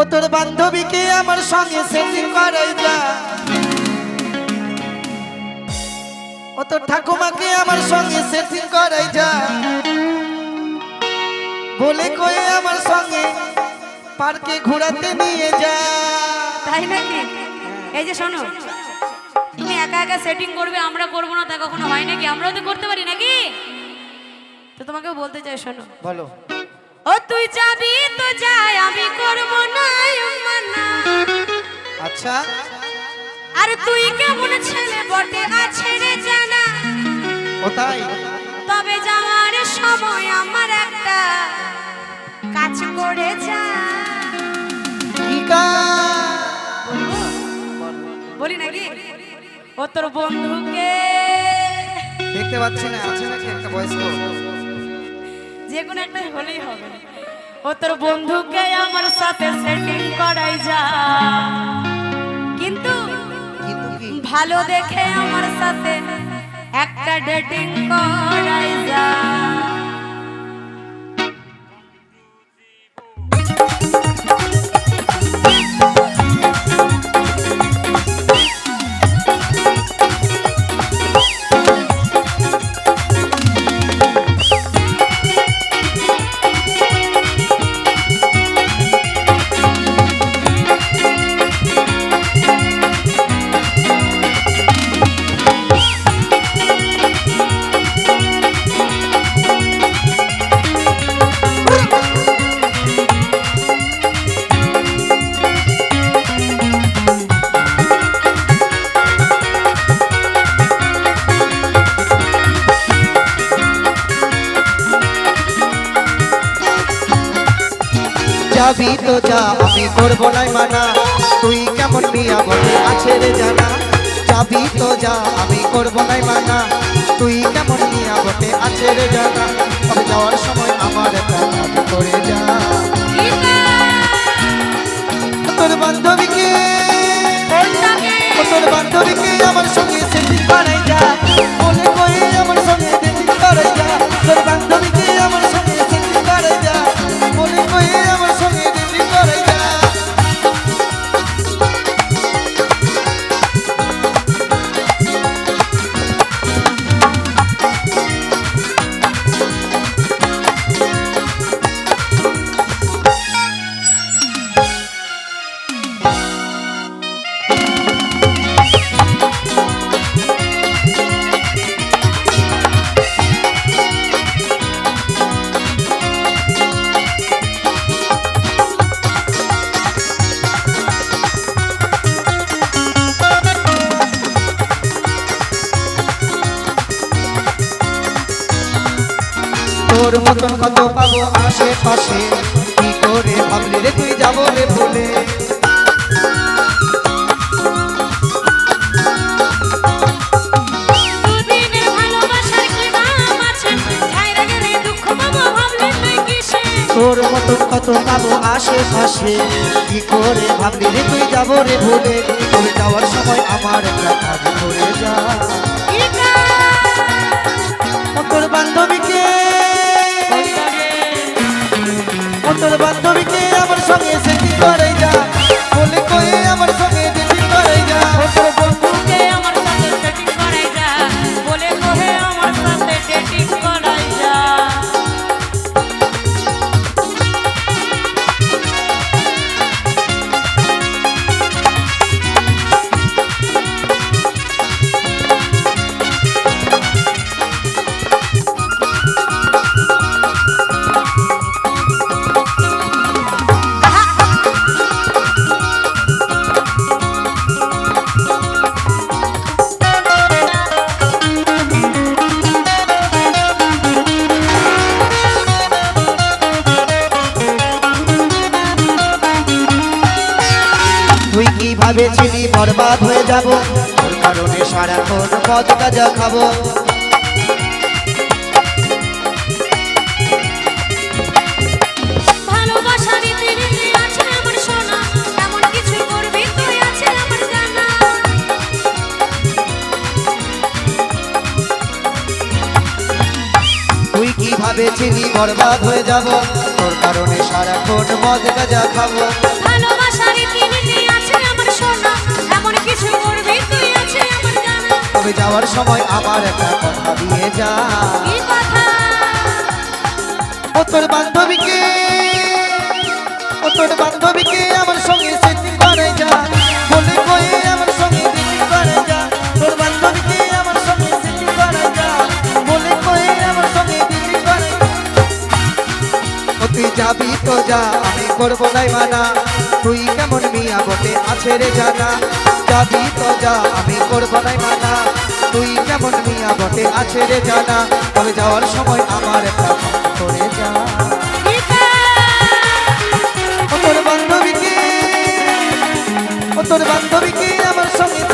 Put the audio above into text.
ও তোর বান্ধবীকে আমার সঙ্গে সেটিং করাই যা। ও তোর ঠাকুমাকে আমার সঙ্গে সেটিং করাই যা। বলে কয়ে আমার সঙ্গে পার্কে ঘোরাতে নিয়ে যা। তাই নাকি? এই যে শোনো তুমি একা একা সেটিং করবে আমরা করব না তা কখনো হয় নাকি? আমরাও তো করতে পারি নাকি? তো তোমাকে বলতে চাই শোনো। বলো। ও তুই যাবি তো যাই আচ্ছা। আর তুই কেমন ছেলে বটে আছে রে জানা? ও তাই? তবে যাওয়ার সময় আমার একটা কাজ করে যা। কি? বলি নাকি? ও তোর বন্ধুকে। দেখতে পাচ্ছি না আছে নাকি একটা বয়স্ক যে কোনো একটা হলেই হবে। ও তোর বন্ধুকে আমার সাথে সেটিং করাই যা। কিন্তু ভালো দেখে আমার সাথে একটা ডেটিং করাই যা যাবি তো যা আমি করব নাই মানা। তুই কেমন মিয়া বলে আছে রে জানা। যাবি তো যা আমি করব নাই মানা। তুই কেমন মিয়া বটে আছে রে জানা। তবে যাওয়ার সময় আমার একটা করে যা। তোর বান্ধবীকে তোর বান্ধবীকে আমার সঙ্গে তোর মতন কত পাবো আশেপাশে? কি করে ভাবলি রে তুই যাব রে বলে? তোর মতন কত পাবো আশেপাশে? কি করে ভাবলি রে তুই যাব রে বলে? তুই যাওয়ার সময় আমার একটা কাজ করে যা। তোর বান্ধবীকে তোর বান্ধবীকে আমার সঙ্গে সেটি করে যা ভাবেছিলি বরবাদ হয়ে যাব। তোর কারণে সারাক্ষণ পদ কাজা খাব। তুই আছে আমার জানা। তুই কি ভাবেছিলি বরবাদ হয়ে যাব? তোর কারণে সারা সারাক্ষণ মদ গাজা খাব। ভালো যাওয়ার সময় আমার একটা কথা দিয়ে যা। ও তোর বান্ধবীকে ও তোর বান্ধবীকে আমার সঙ্গে সেটিং করে যা। বলে কয়ে আমার সঙ্গে সেটিং করে যা। তোর বান্ধবীকে আমার সঙ্গে সেটিং করে যা। বলে কয়ে আমার সঙ্গে সেটিং করে। ও তুই যাবি তো যা আমি করব নাই মানা। তুই কেমন মিয়া বটে আছে রে জানা। যাবি তো যা আমি করব নাই মানা তুই কেমন মিয়া বটে, আছে রে জানা। তবে যাওয়ার সময় আমার একটা করে যা। তোর বান্ধবীকে তোর বান্ধবীকে আমার সঙ্গে